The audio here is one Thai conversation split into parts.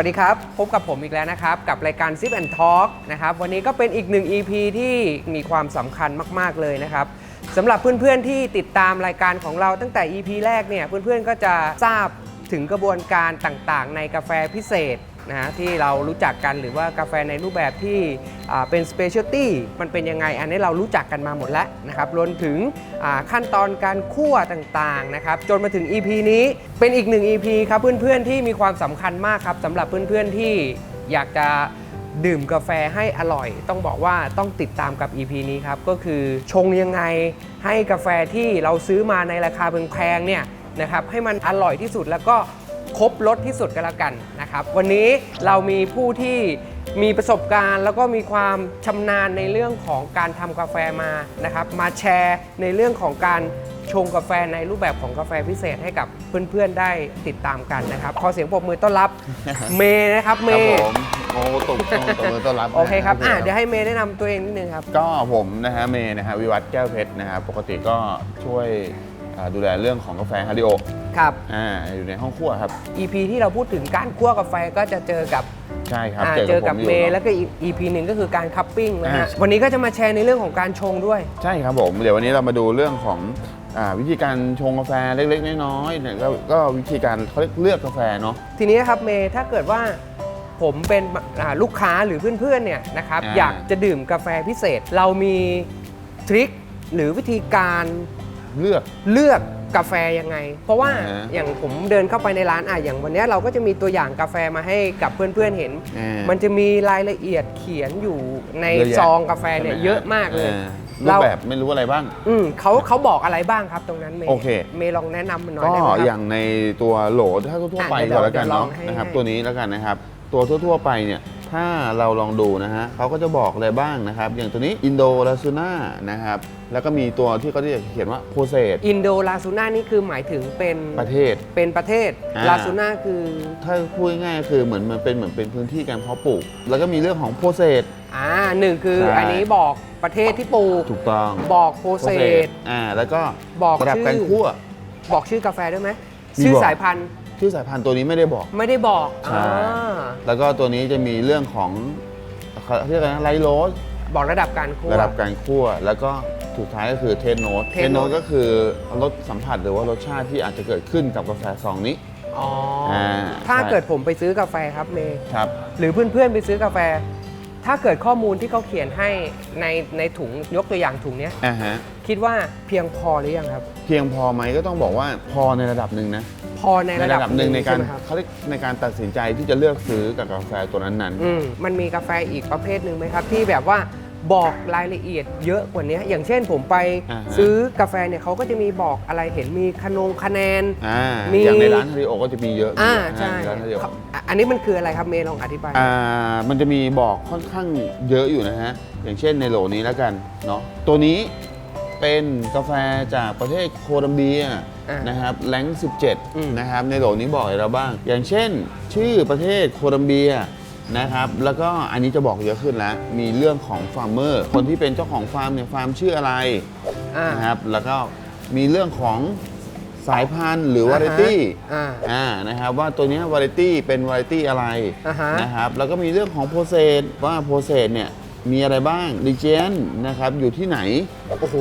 สวัสดีครับ พบกับผมอีกแล้วนะครับ กับรายการ Zip and Talk นะครับ วันนี้ก็เป็นอีกหนึ่ง EP ที่มีความสำคัญมาก ๆ เลยนะครับสำหรับเพื่อนๆที่ติดตามรายการของเราตั้งแต่ EP แรกเนี่ย เพื่อนๆก็จะทราบถึงกระบวนการต่างๆ ในกาแฟพิเศษ นะฮะที่เรารู้จักกันหรือว่ากาแฟในรูปแบบที่เป็นสเปเชียลตี้มันเป็นยังไง อันนี้เรารู้จักกันมาหมดแล้วนะครับรวมถึงขั้นตอนการคั่วต่างๆนะครับจนมาถึง EP นี้เป็นอีกหนึ่ง EP ครับเพื่อนๆที่มีความสำคัญมากครับสำหรับเพื่อนๆที่อยากจะดื่มกาแฟให้อร่อย ต้องบอกว่าต้องติดตามกับ EP นี้ครับ ก็คือชงยังไงให้กาแฟที่เราซื้อมาในราคาแพงๆเนี่ยนะครับให้มันอร่อยที่สุดแล้วก็ ครบรถที่สุดกันแล้วกันนะครับ วันนี้เรามีผู้ที่มีประสบการณ์แล้วก็มีความชำนาญในเรื่องของการทำกาแฟมานะครับ มาแชร์ในเรื่องของการชงกาแฟในรูปแบบของกาแฟพิเศษให้กับเพื่อนๆได้ติดตามกันนะครับ ขอเสียงปรบมือต้อนรับ เมย์นะครับเมครับย์ผมโอ้ตบต้องตบมือต้อนรับนะโอเคครับอะโอเดี๋ยวให้เมย์แนะนำตัวเองนิดนึงครับ ก็ผมนะฮะเมย์นะฮะวิวัฒน์แก้วเพชรนะฮะปกติก็ช่วย อ่าดูแลเรื่องของกาแฟฮาริโอครับ อ่าอยู่ในห้องครัวครับ EP ที่เราพูดถึงการคั่วกาแฟก็จะเจอกับใช่ครับอ่าเจอเจกัอบผกับมอยู่เมย์เนอะแล้วก็อีก EP หนึ่งก็คือการคัพปิ้งนะฮะอ่าวันนี้ก็จะมาแชร์ในเรื่องของการชงด้วย ใช่ครับผมเดี๋ยววันนี้เรามาดูเรื่องของอ่าวิธีการชงกาแฟเล็กๆน้อยๆเนี่ยก็ก็วิธีการเขาเรียกเลือกกาแฟเนาะ ทีนี้ครับเมย์ถ้าเกิดว่าผมเป็นอ่าลูกค้าหรือเพื่อนๆเนี่ยนะครับอ่า อยากจะดื่มกาแฟพิเศษ เรามีทริคหรือวิธีการ เลือก เลือกกาแฟยังไง เพราะว่าอ่าอย่างผมเดินเข้าไปในร้านอะอย่างวันเนี้ยเราก็จะมีตัวอย่างกาแฟมาให้กับเพื่อนๆเห็น อ่ามันจะมีรายละเอียดเขียนอยู่ในเยอะแยะ ซองกาแฟเนี่ยใช่ไหเยอะมากเลยอ่รูปแบบไม่รู้อะไรบ้าง อืมเขาเขาบอกอะไรบ้างครับตรงนั้นเมย์โอเค เมย์ลองแนะนำมันหน่อยก็ได้ไหมครับ อย่างในตัวโหลถ้าทั่วๆไปอะเดี๋ยวก่อนแล้วกันเดี๋ยวลอเนาะงให้นะครับให้ ตัวนี้แล้วกันนะครับ ตัวทั่วๆไปเนี่ย ถ้าเราลองดูนะฮะเขาก็จะบอกอะไรบ้างนะครับ อย่างตัวนี้อินโดลาซูน่านะครับ แล้วก็มีตัวที่เขาจะเขียนว่าโพเซตอินโดลาซูน่านี่คือหมายถึงเป็นประเทศ เป็นประเทศอ่า ลาซูน่าคือถ้าพูดง่ายๆคือเหมือนมันเป็นเหมือนเป็นพื้นที่การเพาะปลูก แล้วก็มีเรื่องของโพเซต อ่าหนึ่งคือใช่ อันนี้บอกประเทศที่ปลูกถูกต้องบอกโปรเซส อ่าแล้วก็บอกระดับชื่อ การคั่ว บอกชื่อกาแฟด้วยไหมมีชื่อบอก สายพันธุ์ ชื่อสายพันธุ์ตัวนี้ไม่ได้บอก ไม่ได้บอกใช่ อ่าแล้วก็ตัวนี้จะมีเรื่องของเขาเรียกอะไรนะไลโรสบอกระดับการคั่ว ระดับการคั่ว แล้วก็สุดท้ายก็คือเทสโนต Taste เทสโนต note ก็คือรสสัมผัสหรือว่ารสชาติที่อาจจะเกิดขึ้นกับกาแฟซองนี้ อ๋ออา ถ้าใช่เกิดผมไปซื้อกาแฟครับเมย์ครับ หรือเพื่อนๆไปซื้อกาแฟ ถ้าเกิดข้อมูลที่เขาเขียนให้ในในถุงยกตัวอย่างถุงเนี้ยอ่าฮะคิดว่าเพียงพอหรือยังครับ เพียงพอไหมก็ต้องบอกว่าพอในระดับหนึ่งนะพอในระดับหนึ่งในการช่ไหมครับเขาเรียกในการตัดสินใจที่จะเลือกซื้อกับกาแฟตัวนั้นอืมมันมีกาแฟอีกประเภทหนึ่งไหมครับ ที่แบบว่า บอกรายละเอียดเยอะกว่านี้ อย่างเช่นผมไปอ่าฮะ ซื้อกาแฟเนี่ยเขาก็จะมีบอกอะไรเห็นมีคะนงคะแนนๆอ่ามีอย่างในร้านฮาริโอก็จะมีเยอะอ่าอ่าใช่ในร้านฮาริโอเขาอะอันนี้มันคืออะไรครับเมย์ลองอธิบาย อ่ามันจะมีบอกค่อนข้างเยอะอยู่นะฮะ อย่างเช่นในโหลนี้แล้วกันเนาะตัวนี้เป็นกาแฟจากประเทศโคลัมเบียอ่านนะครับแรงค์อืม17 นะครับ ในโหลนี้บอกอะไรเราบ้าง อย่างเช่น ชื่อประเทศโคลัมเบีย นะครับ แล้วก็อันนี้จะบอกเยอะขึ้นแล้ว มีเรื่องของฟาร์มเมอร์ คนที่เป็นเจ้าของฟาร์มเนี่ยฟาร์มชื่ออะไรอ่า นะครับ แล้วก็มีเรื่องของสายพันธุ์หรือวาไรตี้อ่าอ่านะครับว่าตัวเนี้วาไรตี้เป็นวาไรตี้อะไรอ่าฮะ นะครับ แล้วก็มีเรื่องของโปรเซสว่าโปรเซสเนี่ยมีอะไรบ้างดิเจนนะครับอยู่ที่ไหน โอ้โห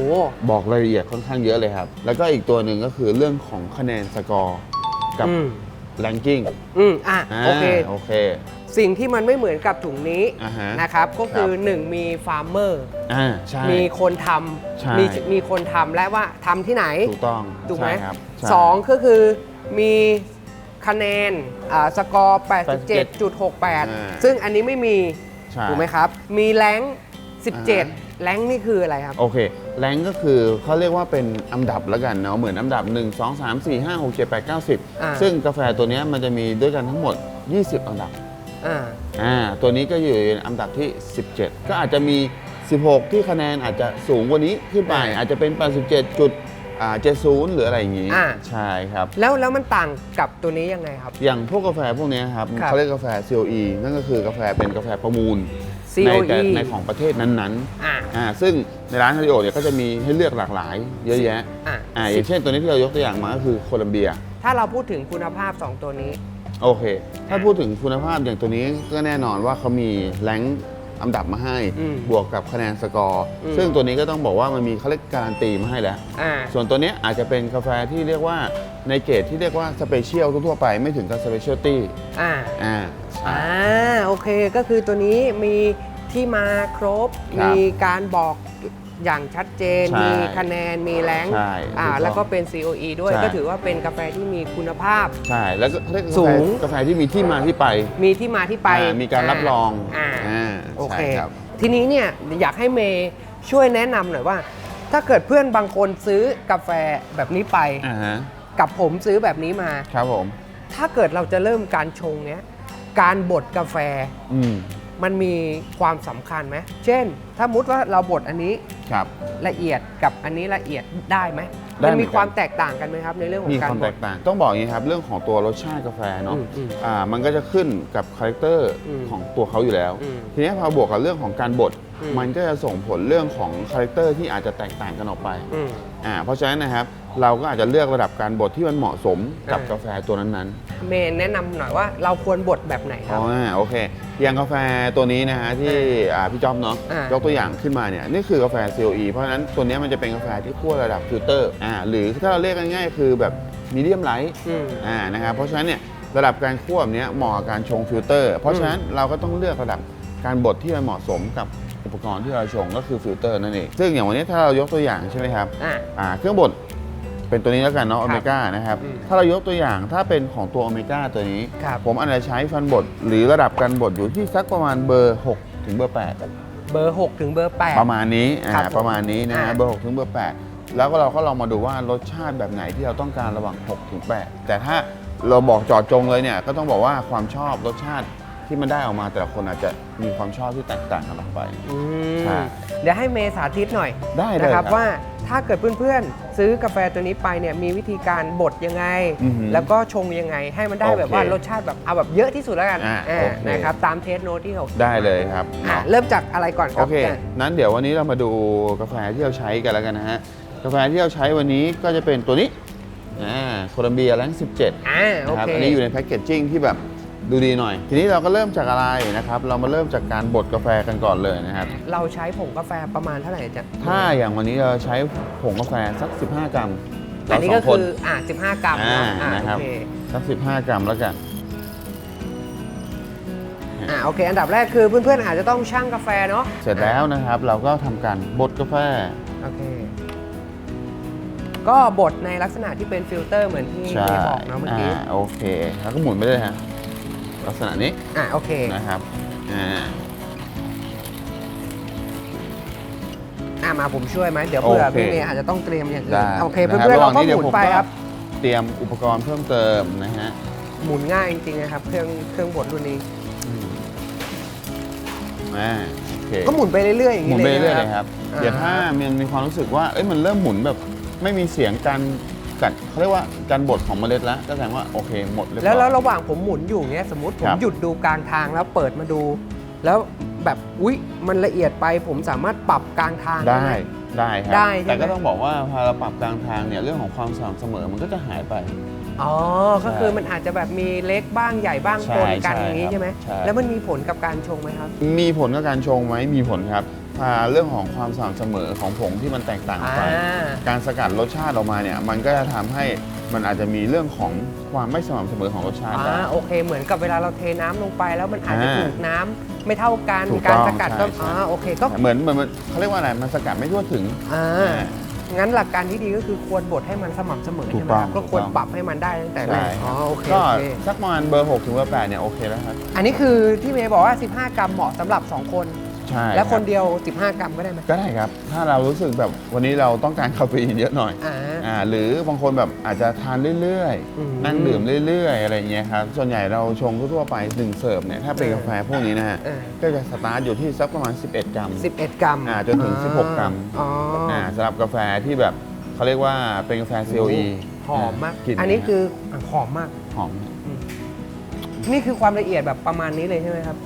บอกรายละเอียดค่อนข้างเยอะเลยครับ แล้วก็อีกตัวหนึ่งก็คือเรื่องของคะแนนสกอร์กับอืม แรงกิ้งอืมอะ โอเค โอเค สิ่งที่มันไม่เหมือนกับถุงนี้อ่าฮะนะครับ ก็คือครับหนึ่งมีฟาร์มเมอร์อ่าใช่ มีคนทใช่ำมีมีคนทำและว่าทำที่ไหน ถูกต้องถูกไหมใช่ครับใช่ สองก็คือมีคะแนนอ่าสกอร์ อ่า87.68 ซึ่งอันนี้ไม่มี ใช่ถูกไหมครับ มีแรงค์อ่า 17 แรงค์นี่คืออะไรครับ โอเค แรงก็คือเขาเรียกว่าเป็นอันดับแล้วกันเนาะ เหมือนอันดับ 1 2 3 4 5 6 7 8 9 อ่า10 ซึ่งกาแฟตัวเนี้ยมันจะมีด้วยกันทั้งหมด 20 อันดับ อ่าอ่าตัวนี้ก็อยู่ในอันดับที่ 17 ก็อาจจะมี 16 ที่คะแนนอาจจะสูงกว่านี้ขึ้นไปอ่าอาจจะเป็น 87จุดอ่า70หรืออะไรอย่างงี้ อ่า ใช่ครับ แล้วแล้วมันต่างกับตัวนี้ยังไงครับ อย่างพวกกาแฟพวกเนี้ยครับครับเขาเรียกกาแฟ COE นั่นก็คือกาแฟเป็นกาแฟประมูลใน COE แต่ในของประเทศนั้นอ่า ๆอ่าซึ่งในร้านฮาริโอเนี่ยก็จะมีให้เลือกหลากหลาย เยอะแยะอ่าอ่าอย่างเช่นตัวนี้ที่เรายกตัวอย่างมาก็คือโคลัมเบีย ถ้าเราพูดถึงคุณภาพ 2 ตัวนี้ โอเค ถ้าพูดถึงคุณภาพอย่างตัวนี้ก็แน่นอนว่าเขามีแรงค์อันดับมาให้ อืมบวกกับคะแนนสกอร์ อืม ซึ่งตัวนี้ก็ต้องบอกว่ามันมีเขาเรียกการันตีมาให้แล้ว อ่า ส่วนตัวเนี้ยอาจจะเป็นกาแฟที่เรียกว่าในเกรดที่เรียกว่าสเปเชียลทั่วๆไปไม่ถึงกับสเปเชียลตี้อ่า อ่าใช่ อ่าโอเคก็คือตัวนี้มีที่มาครบ ครับมีการบอก อย่างชัดเจน ใช่มีคะแนน มีแรงค์ใช่อ่าถูกต้องแล้วก็เป็น COE ด้วย ใช่ ก็ถือว่าเป็นกาแฟที่มีคุณภาพ ใช่ แล้วก็เขาเรียกกาสูแฟงกาแฟที่มีที่มาที่ไปมีที่มาที่ไปอ่ามีการรับรองอ่าอ่าโอเค ใช่ครับ ทีนี้เนี่ยอยากให้เมย์ช่วยแนะนำหน่อยว่า ถ้าเกิดเพื่อนบางคนซื้อกาแฟแบบนี้ไป อ่าฮะกับผมซื้อแบบนี้มา ครับผม ถ้าเกิดเราจะเริ่มการชงเนี้ยการบดกาแฟ อืม มันมีความสำคัญไหมเช่น ถ้ามุติว่าเราบดอันนี้ครับ ละเอียดกับอันนี้ละเอียดได้ไหมได้มันเหมืมีอนกัน ความแตกต่างกันไหมครับในเรื่องของมีการความบแตด กต่าง ต้องบอกอย่างนี้ครับ เรื่องของตัวรสชาติกาแฟเนาะอืมอืมอ่ามันก็จะขึ้นกับคาแรคเตอร์อืมของตัวเขาอยู่แล้ว อืมทีนี้พอบวกกับเรื่องของการบดอืม มันก็จะส่งผลเรื่องของคาแรคเตอร์ที่อาจจะแตกต่างกันออกไป อืม อ่าเพราะฉะนั้นนะครับ เราก็อาจจะเลือกระดับการบดที่มันเหมาะสมกับอ่ากาแฟตัวนั้นเมย์แนะนำหน่อยว่าเราควรบดแบบไหนๆครับอ๋อโอเค อย่างกาแฟตัวนี้นะฮะที่อ่าพี่จ๊อบเนาะอ่ายยกตัวอย่างขึ้นมาเนี่ยนี่คือกาแฟ COE เพราะฉะนั้นตัวเนี้ยมันจะเป็นกาแฟที่คั่วระดับฟิลเตอร์อ่าหรือถ้าเราเรียกง่ายๆคือแบบมีเดียมไลท์อืม อ่านะครับเพราะฉะนั้นเนี่ยระดับการคั่วแบบเนี้ยเหมาะกับการชงฟิลเตอร์ เพราะฉะนั้นเราก็ต้องเลือกระดับการบดที่มันเหมาะสมกับอุปกรณ์ที่เราชงก็คือฟิลเตอร์นั่นเองซึ่งอย่างวันนี้ถ้าเรายกตัวอย่างใช่ไหมครับ อ่า อ่าเครื่องบด เป็นตัวนี้แล้วกันเนาะครัโอบเมก้านะครับอืมถ้าเรายกตัวอย่างถ้าเป็นของตัวโอเมก้าตัวนี้ครับผมอาจจะใช้ฟันบดหรือระดับการบดอยู่ที่สักประมาณเบอร์ 6 ถึงเบอร์ 8 เบอร์ 6 ถึงเบอร์ 8 ประมาณนี้อ่าครับผมประมาณนี้นะฮะอ่าเบอร์ 6 ถึงเบอร์ 8 แล้วก็เราก็ลองมาดูว่ารสชาติแบบไหนที่เราต้องการระหว่าง 6 ถึง 8 แต่ถ้าเราบอกเจอดจงเลยเนี่ยก็ต้องบอกว่าความชอบรสชาติ ที่มันได้ออกมาแต่ละคนอาจจะมีความชอบที่แตกต่างกันออกไป อืใช่มเดี๋ยวให้เมย์สาธิตหน่อยได้เลยนะคครัรับบ ว่าถ้าเกิดเพื่อนๆ ซื้อกาแฟตัวนี้ไปเนี่ยมีวิธีการบดยังไง อือหือแล้วก็ชงยังไง ให้มันได้โอเคแบบว่ารสชาติแบบเอาแบบเยอะที่สุดแล้วกันอ่าอ่าโอเค นะครับตามเทสโนตที่เขาได้เลยครับอะเนาะเริ่มจากอะไรก่อนคโอรับเค อะนั้นเดี๋ยววันนี้เรามาดูกาแฟที่เราใช้กันแล้วกันนะฮะ กาแฟที่เราใช้วันนี้ก็จะเป็นตัวนี้อ่าโคลัมเบียแรง17 อ่าโอนะครับเค อันนี้อยู่ในแพ็กเกจจิ้งที่แบบ ดูดีหน่อย ทีนี้เราก็เริ่มจากอะไรนะครับ เรามาเริ่มจากการบดกาแฟกันก่อนเลยนะครับ เราใช้ผงกาแฟประมาณเท่าไหร่จ๊ะถ้าอย่างวันนี้เราใช้ผงกาแฟสัก 15 กรัมอันนี้ก็เราสงคืออ่า15 กรัมอ่าเนาะอ่านะครับโอเคสัก 15 กรัมแล้วกันอ่าโอเค อันดับแรกคือเพื่อนๆอาจจะต้องชั่งกาแฟเนาะเสร็จแล้วนะครับ เราก็ทำการบดกาแฟโอเคก็บดในลักษณะที่เป็นฟิลเตอร์เหมือนที่ใช่เมย์บอกเนาะเมื่อกี้อ่าโอเค แล้วก็หมุนไปเลยฮะ ลักษณะนี้อ่าโอเคนะครับอ่าอ่ามาผมช่วยไหมเดี๋ยวเผื่อโอเคพี่เมย์อาจจะต้องเตรียมอย่างอื่นได้โอเคนะเพื่ครับอนๆเราระหก็ว่างนี้หมุนเดี๋ยวผมไปก็ครับ เตรียมอุปกรณ์เพิ่มเติมนะฮะหมุนง่ายจริงๆนะครับ เครื่องเครื่องบดรุ่นนี้อ่าโอเคก็หมุนไปเรื่อยๆอย่างหมุนี้นเลไปยเรื่อยๆนะเลยคครับรับอ่าเดี๋ยวถ้ามันมีความรู้สึกว่าเอ้ยมันเริ่มหมุนแบบไม่มีเสียงการ กัดเขาเรียกว่าการบดของเมล็ดแล้วก็แสดงว่าโอเคหมดเรียบร้แล้วอยแล้วระหว่างผมหมุนอยู่เนี้ยสมมติผคมรับ หยุดดูกลางทางแล้วเปิดมาดู แล้วแบบอุ๊ยมันละเอียดไปผมสามารถปรับกลางทางได้หม ได้ครับได้ใช่ไหม แต่ก็ต้องบอกว่าพอเราปรับกลางทางเนี่ยเรื่องของความสม่ำเสมอมันก็จะหายไป อ๋อก็คือมันอาจจะแบบมีเล็กบ้างใหญ่บ้างใช่ปนกันใช่อย่างนี้ครับใช่ไหมใช่ แล้วมันมีผลกับการชงไหมครับ มีผลกับการชงไหมมีผลครับ อ่าเรื่องของความสม่ำเสมอของผงที่มันแตกต่างออกไป อ่า การสกัดรสชาติออกมาเนี่ย มันก็จะทำให้มันอาจจะมีเรื่องของความไม่สม่ำเสมอของรสชาติได้ อ่าโอเคเหมือนกับเวลาเราเทน้ำลงไป แล้วมันอาจจะอ่าถูกน้ำไม่เท่ากันถูกการต้องสกัดก็ใช่ใช่ อ่าโอเคก็เหมือนเหมือนมันเขาเรียกว่าอะไรมันสกัดไม่ทั่วถึง อ่าอ่างั้นหลักการที่ดีก็คือควรบดให้มันสม่ำเสมอถูใช่กไหมต้คองรับก็ควรถูกต้อง ปรับให้มันได้ตั้งแต่แรใช่กอ๋อโอเคก็โอเคสักประมาณเบอร์ 6 ถึงเบอร์8เนี่ยโอเคแล้วครับ อันนี้คือที่เมย์บอกว่า 15 กรัมเหมาะสำหรับ 2 คน ใช่และคนรับเดียว 15 กรัมก็ได้ไหมก็ได้ครับ ถ้าเรารู้สึกแบบวันนี้เราต้องการคาเฟอีนเยอะหน่อย อ่า อ่าหรือบางคนแบบอาจจะทานเรื่อยอืมๆ นั่งดื่มเรื่อยๆ อะไรอย่างเงี้ยครับ ส่วนใหญ่เราชงทั่วๆไปหนึ่งเสิร์ฟเนี่ย ถ้าเป็นเออกาแฟพวกนี้นะฮะ เออ ก็จะสตาร์ทอยู่ที่สักประมาณ 11 กรัม 11 กรัมอ่าจนถึง16กรัม อ๋อออ่าสำหรับกาแฟที่แบบเขาเรียกว่าเป็นกาแฟ COE หอมมาก ลิ่อันนี้คืออะหอมมาก หอม นี่คือความละเอียดแบบประมาณนี้เลยใช่ไหมครับ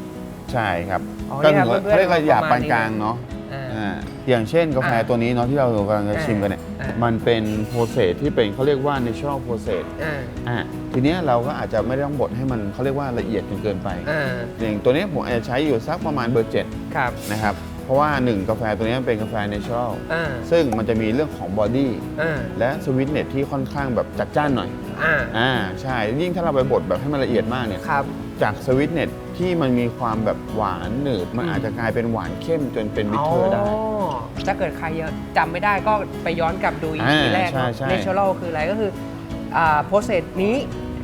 ใช่ครับอ๋อ ก็นี่ถืครับอว่าเพื่อนๆเขาเรียกว่าหยาบประปามาณนนี้กลางเนาะอ่าอ่าอย่างเช่นกาแฟอ่าตัวนี้เนาะที่เรากำลังจะชิมกันเนี่ยอ่ามัมันเป็นโปรเซสที่เป็นเขาเรียกว่า natural process อ่าอ่าทีเนี้ยเราก็อาจจะไม่ต้องบดให้มันเขาเรียกว่าละเอียดจนเกินไปอ่าอย่างตัวนี้ผมอาจจะใช้อยู่สักประมาณเบอร์ครับ7นะครับเพราะว่า1กาแฟตัวนี้มันเป็นกาแฟ natural อ่าซึ่งมันจะมีเรื่องของบอดี้อ่าและสวิตเนตที่ค่อนข้างแบบจัดจ้านหน่อยอ่าอ่าใช่ยิ่งถ้าเราไปบดแบบให้มันละเอียดมากเนี่ยครับ จากสวิตเนตที่มันมีความแบบหวานหนืด มันอืมอาจจะกลายเป็นหวานเข้มจนเป็นบิทเทอร์ได้อ๋อถ้าเกิดใครยังจำไม่ได้ก็ไปย้อนกลับดูอีอ่าพีแรกเนาะใช่ใช่ natural คืออะไรก็คืออ่า process นี้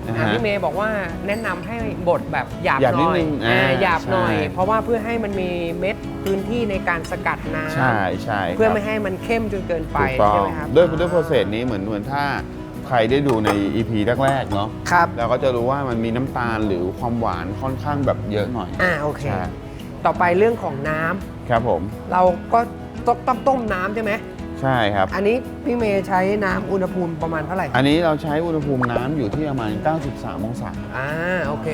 อ่าอ่าฮะพี่เมย์บอกว่าแนะนำให้บดแบบหยาบหยาบหน่อยนิดนึงอ่าอ่าหยาบหน่อย ใช่ เพราะว่าเพื่อให้มันมีเม็ดพื้นที่ในการสกัดน้ำใช่ใช่เพื่อครับไม่ให้มันเข้มจนเกินไปถูกต้อใช่งไหมครับ ด้วยด้วยโปรเซสนี้เหมือนเหมือนถ้า ใครได้ดูใน EP แรกๆเนาะครับ เราก็จะรู้ว่ามันมีน้ำตาลหรือความหวานค่อนข้างแบบเยอะหน่อย อ่าโอเค ใช่ ต่อไปเรื่องของน้ำครับผม เราก็ต้องต้องต้มน้ำใช่ไหม ใช่ครับ อันนี้พี่เมย์ใช้น้ำอุณหภูมิประมาณเท่าไหร่ อันนี้เราใช้อุณหภูมิน้ำอยู่ที่ประมาณ 93 องศา อ่าโอเค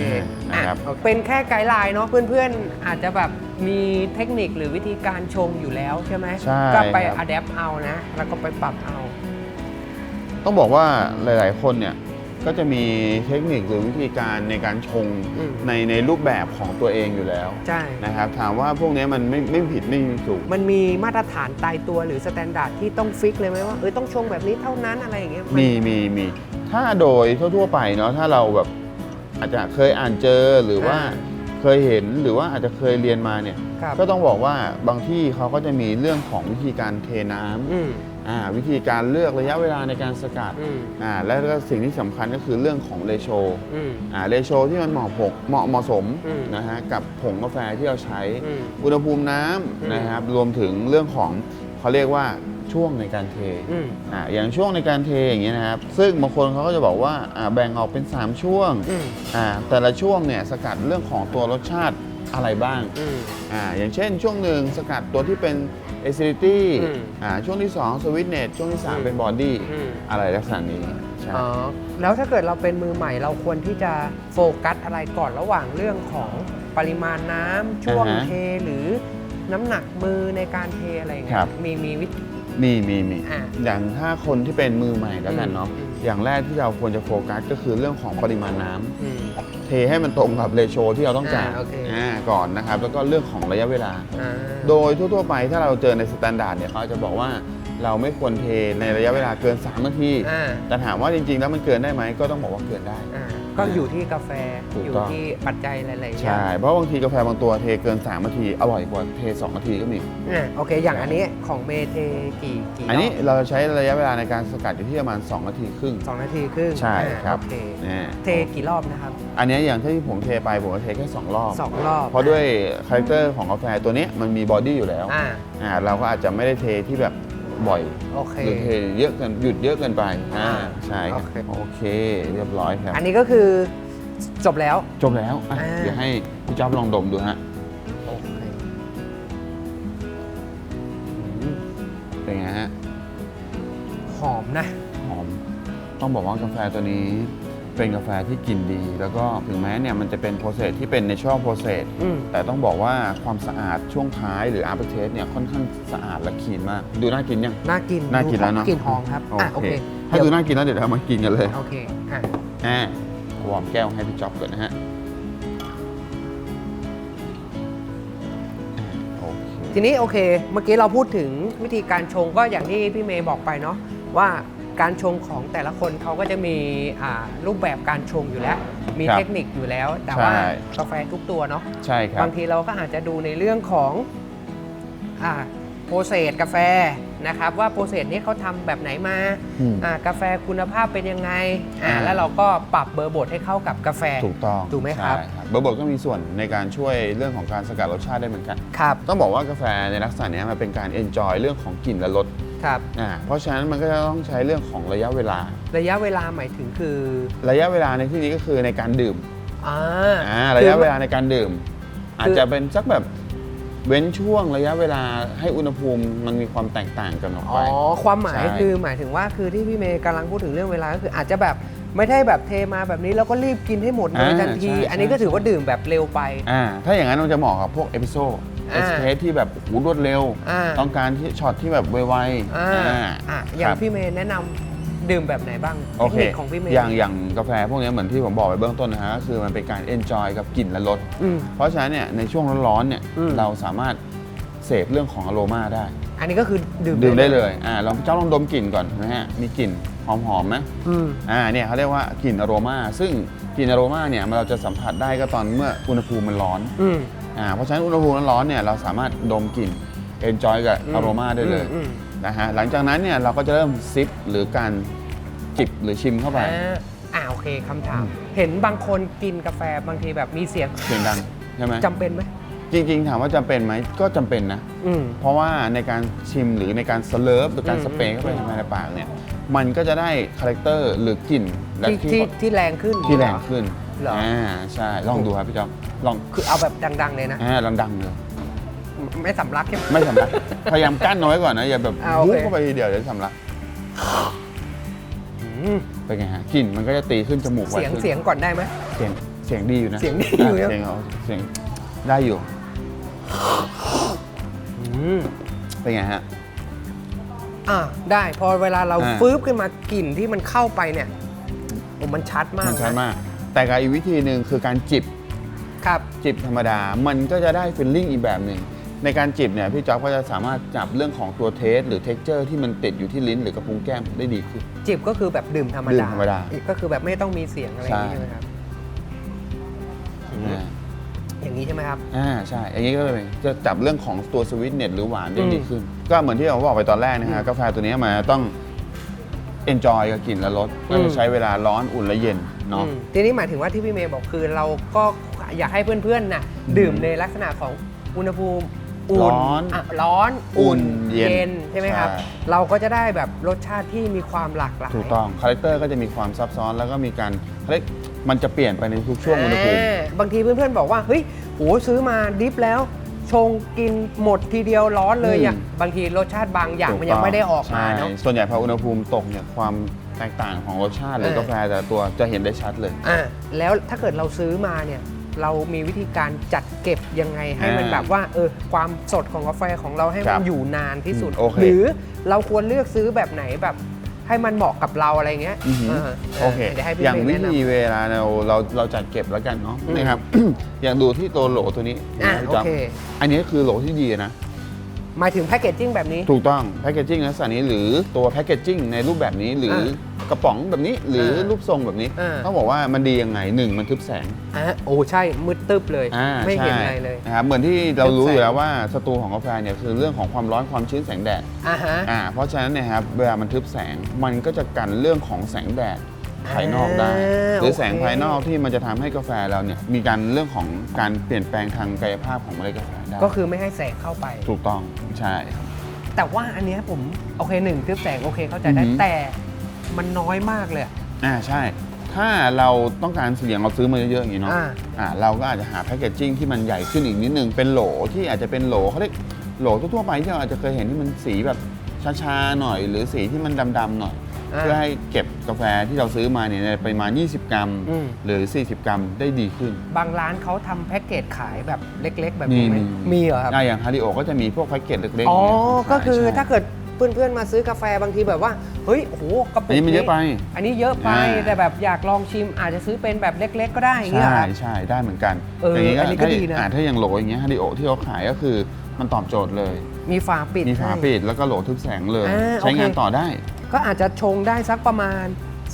อ่านะครับอะเป็นแค่ไกด์ไลน์เนาะเพื่อนๆ อาจจะแบบมีเทคนิคหรือวิธีการชงอยู่แล้วใช่ไหมใช่ก็ไปครับ อัดแอปเอานะ แล้วก็ไปปรับเอา ต้องบอกว่าหลาย ๆ คนเนี่ยก็จะมีเทคนิคหรือวิธีการในการชงอืม ในในรูปแบบของตัวเองอยู่แล้วใช่ นะครับถามว่าพวกนี้มันไม่ไม่ผิดไม่มีถูก มันมีมาตรฐานตายตัวหรือสแตนดาร์ดที่ต้องฟิกเลยไหมว่าเออต้องชงแบบนี้เท่านั้นอะไรอย่างเงี้ยน มีมีมีถ้าโดยทั่ว ๆ ไปเนาะถ้าเราแบบอาจจะเคยอ่านเจอหรือว่าเคยเห็นหรือว่าอาจจะเคยเรียนมาเนี่ย ครับก็ต้องบอกว่าบางที่เขาก็จะมีเรื่องของวิธีการเทน้ำอืม อ่าวิธีการเลือกระยะเวลาในการสกัดอืม อ่าและก็สิ่งที่สำคัญก็คือเรื่องของเลโชอืม อ่าเรโชที่มันเหมาะผกเหมาะเหมาะสมอืมนะฮะกับผงกาแฟที่เราใช้ อืมอุณหภูมิน้อืมำนะครับรวมถึงเรื่องของเขาเรียกว่าช่วงในการเท อืม อ่าอย่างช่วงในการเทอย่างเงี้ยนะครับ ซึ่งบางคนเขาก็จะบอกว่าอ่าแบ่งออกเป็น 3 ช่วงอืม อ่าแต่ละช่วงเนี่ยสกัดเรื่องของตัวรสชาติอะไรบ้างอืม อ่าอย่างเช่นช่วงหนึ่งสกัดตัวที่เป็น acidity อืมอ่าช่วงที่ 2 sweetness ช่วงที่ อืม3เป็น body อืม อะไรลักษณะนี้ใช่อ๋อแล้วถ้าเกิดเราเป็นมือใหม่เราควรที่จะโฟกัสอะไรก่อนระหว่างเรื่องของปริมาณน้ำช่วงอ่าฮะเทหรือน้ำหนักมือในการเทอะไรอย่างเงี้ครัยบมีมีวิธี มีมีมีอ่าอย่างถ้าคนที่เป็นมือใหม่แล้วกันเนาะอืม อย่างแรกที่เราควรจะโฟกัสก็คือเรื่องของปริมาณน้ำอืม เทให้มันตรงกับเรโชที่เราต้องการอ่าโอเค อ่าก่อนนะครับ แล้วก็เรื่องของระยะเวลา อ่า โดยทั่วๆไปถ้าเราเจอในสแตนดาร์ดเนี่ยเขาจะบอกว่าเราไม่ควรเทในระยะเวลาเกิน 3 นาที อ่า แต่ถามว่าจริงๆ แล้วมันเกินได้ไหมก็ต้องบอกว่าเกินได้ อ่า ก็อยู่ที่กาแฟถูกอยู่ต้อง ที่ปัจจัยหลายๆอย่าใช่งเพราะบางทีกาแฟบางตัวเทเกิน3นาที อร่อยกว่าเท 2 นาทีก็มี อ่าโอเค อย่างอันนี้ของเมเทกี่กี่อันนี้รบเราใช้ระยะเวลาในการสกัดอยู่ที่ประมาณ 2 นาทีครึ่ง สองนาทีครึ่งใช่อ่าครับ โอเคเนี่ยเทกี่รอบนะครับอันนี้อย่างที่ผมเทไปผมก็เทแค่ 2 รอบ สองรอบเพราะด้วยคาแรคเตอร์ของกาแฟตัวเนี้ยมันมีบอดี้อยู่แล้วอ่า อ่าเราก็อาจจะไม่ได้เทที่แบบ บ่อย โอเค หรือเทเยอะเกินหยุดเยอะเกินไปอ่าอ่าใช่ครับโอเค โอเค เรียบร้อยครับ อันนี้ก็คือจบแล้ว จบแล้วอะอ่า เดี๋ยวให้พี่จ๊อบลองดมดูฮะโอเคเป็นไงฮะ หอมนะ หอม ต้องบอกว่ากาแฟตัวนี้ เป็นกาแฟที่กลิ่นดี แล้วก็ถึงแม้เนี่ยมันจะเป็นโปรเซสที่เป็น natural process อืม แต่ต้องบอกว่าความสะอาดช่วงท้ายหรือ after taste เนี่ยค่อนข้างสะอาดและคลีนมาก ดูน่ากินยัง น่ากินน่ากินแล้วเนอะ กลิ่นหอมครับอะโอเคถ้าดูน่ากินแล้วเดี๋ยวเรามากินกันเลยโอเคอะอ่าวอร์มแก้วให้พี่จ๊อบก่อนนะฮะอ่าโอเค ทีนี้โอเค เมื่อกี้เราพูดถึงวิธีการชงก็อย่างที่พี่เมย์บอกไปเนาะว่า การชงของแต่ละคนเขาก็จะมีอ่ารูปแบบการชงอยู่แล้ว มีครับเทคนิคอยู่แล้ว แต่ว่าใช่กาแฟทุกตัวเนาะใช่ครับบางทีเราก็อาจจะดูในเรื่องของอ่าโปรเซสกาแฟนะครับว่าโปรเซสนี้เขาทำแบบไหนมาอืมอ่ากาแฟคุณภาพเป็นยังไงอ่าอ่าแล้วเราก็ปรับเบอร์บดให้เข้ากับกาแฟถูกต้องถูกไหมครับใช่เบอร์บดก็มีส่วนในการช่วยเรื่องของการสกัดรสชาติได้เหมือนกันครับต้องบอกว่ากาแฟในลักษณะเนี้ยมันเป็นการ enjoy เรื่องของกลิ่นและรส ครับ อ่าเพราะฉะนั้นมันก็จะต้องใช้เรื่องของระยะเวลา ระยะเวลาหมายถึงคือระยะเวลาในที่นี้ก็คือในการดื่มอ่าอ่าระยะเวลาในการดื่ม อาจคือจะเป็นสักแบบเว้นช่วงระยะเวลาให้อุณหภูมิมันมีความแตกต่างกันออกอ๋ไป อ ความหมายใช่ คือหมายถึงว่าคือที่พี่เมย์กำลังพูดถึงเรื่องเวลาก็คืออาจจะแบบไม่ได้แบบเทมาแบบนี้แล้วก็รีบกินให้หมดเลยอ่าทันทีใช่อันนี้ก็ถือว่าดื่มแบบเร็วไป อ่าถ้าอย่างนั้นมันจะเหมาะกับพวกเอพิโซด เอสเพรสที่แบบโอ้โหรวดเร็ว อ่า ต้องการที่ช็อตที่แบบไวอ่าๆอ่า อะอย่างครับพี่เมย์แนะนำดื่มแบบไหนบ้างโอเคทคนิของพี่เมย์อย่างอย่างกาแฟพวกนี้เหมือนที่ผมบอกไปเบื้องต้นนะฮะก็คือมันเป็นการ enjoy กับกลิ่นและรส อืม เพราะฉะนั้นเนี่ยในช่วงร้อนๆเนี่ยอืม เราสามารถเสพเรื่องของอโรมาได้ อันนี้ก็คือดื่มดื่มได้เลยอ่าลองเจ้าลองดมกลิ่นก่อนนะฮะมีกลิ่นหอมๆไหมอืม อ่าเนี่ยเขาเรียกว่ากลิ่นอโรมาซึ่งกลิ่นอโรมาเนี่ยมันเราจะสัมผัสได้ก็ตอนเมื่ออุณหภูมิมันร้อน อืม อ่าเพราะฉะนั้นอุณหภูมิร้อนๆเนี่ยเราสามารถดมกลิ่น enjoy กับอืมอโรมาได้เลยอืม นะฮะหลังจากนั้นเนี่ยเราก็จะเริ่มซิปหรือการจิบหรือชิมเข้าไป อ่าอ่าโอเคคำถาม เห็นบางคนกินกาแฟบางทีแบบมีเสียงเสียงดังใช่ไหมจำเป็นไหมจริงๆ ถามว่าจำเป็นไหมก็จำเป็นนะ อืม เพราะว่าในการชิมหรือในการสเลิฟหรือการอืม สเปรย์เข้าไปภายในปากเนี่ยมันก็จะได้คาแรคเตอร์หรือกลิ่นและที่ที่ที่แรงขึ้นที่แรงขึ้น เหรออ่อ่าใช่ลองดูครับพี่จอมลองคือเอาแบบดังๆเลยนะอ่าลองดังเลยไม่สำลักใช่ไหม ไม่สำลักพยายามกั้นเอาไว้ก่อนนะอย่าแบบอ่าโอเควุ้เข้าไปทีเดียวเดี๋ยวสำลักอืมเป็นไงฮะกลิ่นมันก็จะตีขึ้นจมูกไวเสียงขึ้นเสียงก่อนได้ไหม เสียงเสียงดีอยู่นะเสียงดีอยู่ะนะเสียงเอาเสียงได้อยู่อืมเป็นไงฮะ อ่าได้พอเวลาเราอ่า ฟื้บขึ้นมากลิ่นที่มันเข้าไปเนี่ยโอ้มันชัดมากมันชัดนะมาก แต่กับอีกวิธีหนึ่งคือการจิบครับ จิบธรรมดา มันก็จะได้ฟีลลิ่งอีกแบบหนึ่ง ในการจิบเนี่ยพี่จ๊อบก็จะสามารถจับเรื่องของตัวเทส หรือเท็กเจอร์ที่มันติดอยู่ที่ลิ้นหรือกระพุ้งแก้มได้ดีขึ้น จิบก็คือแบบดื่มธรรมดื่ดามธรรมดาก็คือแบบไม่ต้องมีเสียงอะไรอย่างนี้ใช่ใช่ ไหมครับ อ่าอย่างนี้ใช่ไหมครับ อ่าใช่ อย่างนี้ก็เลยจะจับเรื่องของตัวสวิตเน็ตหรือหวานได้อืมดีขึ้น ก็เหมือนที่ผมบอกไปตอนแรกนะอืฮะมกาแฟตัวนี้มาต้อง enjoy กับกลิ่นและรสอืก็มจะใช้เวลาร้อนอุ่นและเย็น เนาะ อืมทีนี้หมายถึงว่าที่พี่เมย์บอกคือเราก็อยากให้เพื่อนๆน่ะดื่มในลักษณะของอุณหภูมิอุ่นร้อนะร้อนอุ่นเย็นใช่ไหมครับ ใช่ เราก็จะได้แบบรสชาติที่มีความหลากหลาย ถูกต้องคาแรคเตอร์ก็จะมีความซับซ้อนแล้วก็มีการเขาเรียกมันจะเปลี่ยนไปในทุกช่วงอุณหภูมิ อ่าบางทีเพื่อนๆบอกว่า เฮ้ยโหซื้อมาดิฟแล้ว ชงกินหมดทีเดียวร้อนเลยอืม อย่างบางทีรสชาติบางอย่างมันยังไม่ได้ออกมาใช่เนาะส่วนใหญ่พออุณหภูมิตกเนี่ยความ แตกต่างของรสชาติหรือเออกาแฟแต่ละตัวจะเห็นได้ชัดเลย อ่าแล้วถ้าเกิดเราซื้อมาเนี่ย เรามีวิธีการจัดเก็บยังไงให้มันอ่าแบบว่าเออความสดของกาแฟของเราให้ครัมันบอยู่นานที่สุดโอเคหรือเราควรเลือกซื้อแบบไหนแบบให้มันเหมาะกับเราอะไรเงี้ยอือหือเออโอเคเดี๋ยวให้พี่อย่างเมวิย์แนะน ธีเวลาเราเราเราจัดเก็บแล้วกันเนาะอืมนะครับ อย่างดูที่ตัวโหลตัวนี้ำอ่านะโอจ๊อบเค อันนี้คือโหลที่ดีนะ หมายถึงแพคเกจจิ้งแบบนี้ ถูกต้องแพคเกจจิ้งลักษณะนี้หรือตัวแพคเกจจิ้งในรูปแบบนี้หรืออ่กระป๋องแบบนี้หรืออารูปทรงแบบนี้อ่า ต้องบอกว่ามันดียังไงหนึ่งมันทึบแสงอะโอ้ใช่มืดตึ๊บเลย อ่าไม่เห็นใช่อะไรเลย นะครับเหมือนที่เราทึบรู้แสง อยู่แล้วว่าศัตรูของกาแฟเนี่ยคือเรื่องของความร้อนความชื้นแสงแดดอ่าฮะ อ่าเพราะฉะนั้นเนี่ยครับเวลามันทึบแสงมันก็จะกันเรื่องของแสงแดด ภายนอกได้อ่าหรือแสงโอเคภายนอกที่มันจะทำให้กาแฟเราเนี่ยมีการเรื่องของการเปลี่ยนแปลงทางกายภาพของเมล็ดกาแฟได้ก็คือไม่ให้แสงเข้าไปถูกต้องใช่ครับแต่ว่าอันเนี้ยผมโอเคหนึ่งทึบแสงโอเคเข้าใจได้อือหือแต่มันน้อยมากเลยอะอ่าใช่ ถ้าเราต้องการเสียงเราซื้อมาเยอะๆอย่างนี้เนาะอ่าอ่าเราก็อาจจะหาแพคเกจจิ้งที่มันใหญ่ขึ้นอีกนิดนึงเป็นโหลที่อาจจะเป็นโหลเขาเรียกโหลทั่วๆไปที่เราอาจจะเคยเห็นที่มันสีแบบช้าๆหน่อย หรือสีที่มันดำๆหน่อยอ่า เพื่อให้เก็บกาแฟที่เราซื้อมาเนี่ยในปริมาณ 20 กรัม อืม หรือ 40 กรัมได้ดีขึ้นบางร้านเขาทำแพ็กเกจขายแบบเล็ก ๆ แบบนี้ไหมมีมีเหรอครับอ่าอย่างฮาริโอก็จะมีพวกแพ็กเกจเล็กๆอ๋อย่างเงี้ยก็คือใช่ ถ้าเกิดเพื่อนๆ มาซื้อกาแฟบางทีแบบว่า เฮ้ย โอ้โหกระปุอันกนี้มันเยอะไปอันนี้เยอะไป อ่า แต่แบบอยากลองชิมอาจจะซื้อเป็นแบบเล็ก ๆ ก็ได้อย่างเงี้ยใช่ครับ ใช่ได้เหมือนกันเอออันนี้ก็ถ้าดีนะ อ่าถ้าอย่างโหลอย่างเงี้ยฮาริโอที่เขาขายก็คือมันตอบโจทย์เลย มีฝาปิดมีฝาให้ ปิดแล้วก็โหลทึบแสงเลย อ่าใช้งานโอเคต่อได้ ก็อาจจะชงได้สักประมาณ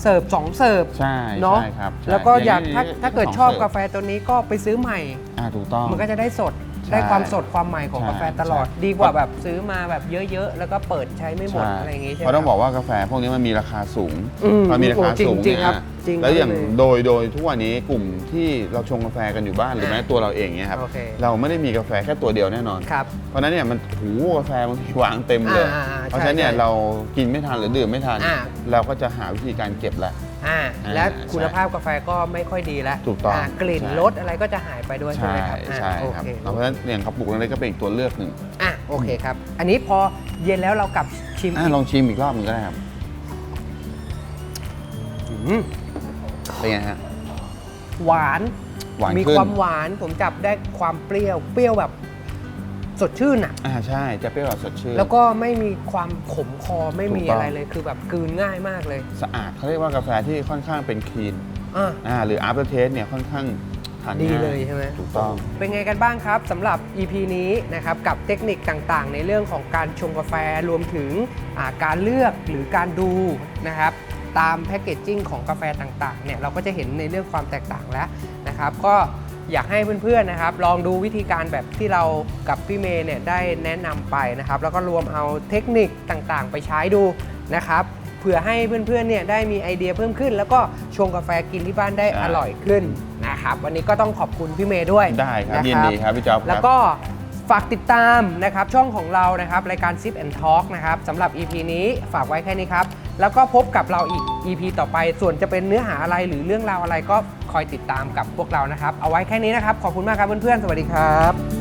เสิร์ฟสองเสิร์ฟใช่เนาะใช่ครับใช่แล้วก็อยากงนี้ถ้าถ้าเกิดสงชอบสิร์ฟกาแฟตัวนี้ก็ไปซื้อใหม่ อ่าถูกต้อง มันก็จะได้สดใช่ ได้ความสดความใหม่ของใช่กาแฟตลอดใช่ดีกว่าแบบซื้อมาแบบเยอะๆ แล้วก็เปิดใช้ไม่หมดใช่อะไรอย่างงี้ใช่ไหมเพราะต้องคบรัอกว่ากาแฟพวกนี้มันมีราคาสูงอืมมันมีราคาโอ้จริงสูงจริงเนี่ยครับจริงแล้วอย่างเลยโดยโดยทุกวันนี้กลุ่มที่เราชงกาแฟกันอยู่บ้านหรือแม้อ่าตัวเราเองเนี่ยครับโอเคเราไม่ได้มีกาแฟแค่ตัวเดียวแน่นอนครับเพราะฉะนั้นเนี่ยมันหูกาแฟบางทีวางเต็มเลยอ่าอ่าเพราะฉะนั้นเนี่ยใช่เรากินไม่ทันหรือดื่มไม่ทันอ่าเราก็จะหาวิธีการเก็บแหละ อ่าอ่าและใช่คุณภาพกาแฟก็ไม่ค่อยดีแล้วถูกต้องากลิ่นใช่รสอะไรก็จะหายไปด้วยใช่ไหมครับอ่าใช่โอครับเคเพราะฉะนั้นอย่างกระปุกเล็กๆก็เป็นอีกตัวเลือกหนึ่งอะโอเคครับ อันนี้พอเย็นแล้วเรากลับชิมอะอีกลองชิมอีกรอบหนึงก็ได้ครับอืมเป็นไงฮะหวานหวานมีขึ้นความหวานผมจับได้ความเปรี้ยว เปรี้ยวแบบ สดชื่นอะ อ่าใช่จะเปรี้ยวแบบสดชื่นแล้วก็ไม่มีความขมคอไม่มีถูกต้องอะไรเลยคือแบบกลืนง่ายมากเลยสะอาดเขาเรียกว่ากาแฟที่ค่อนข้างเป็นคลีนอะอ่าหรือ after taste เนี่ยค่อนข้างทานดีง่ายเลยใช่ไหม ถูกต้อง เป็นไงกันบ้างครับสำหรับ EP นี้นะครับกับเทคนิคต่างๆ ในเรื่องของการชงกาแฟรวมถึงอ่าการเลือกหรือการดูนะครับตามแพคเกจจิ้งของกาแฟต่างๆเนี่ยเราก็จะเห็นในเรื่องความแตกต่างแล้วนะครับก็ อยากให้เพื่อนๆนะครับ ลองดูวิธีการแบบที่เรากับพี่เมย์เนี่ยได้แนะนำไปนะครับ แล้วก็รวมเอาเทคนิคต่างๆ ไปใช้ดูนะครับเผื่อให้เพื่อนๆเนี่ยได้มีไอเดียเพิ่มขึ้น แล้วก็ชงกาแฟกินที่บ้านได้อร่อยขึ้นนะครับ วันนี้ก็ต้องขอบคุณพี่เมย์ด้วยได้ครับนะยินดีครับพี่จ๊อบครับแล้วก็ ฝากติดตามนะครับช่องของเรานะครับรายการ Sip and Talk นะครับสำหรับ EP นี้ฝากไว้แค่นี้ครับ แล้วก็พบกับเราอีก EP ต่อไป ส่วนจะเป็นเนื้อหาอะไรหรือเรื่องราวอะไรก็คอยติดตามกับพวกเรานะครับ เอาไว้แค่นี้นะครับ ขอบคุณมากครับเพื่อนๆ สวัสดีครับ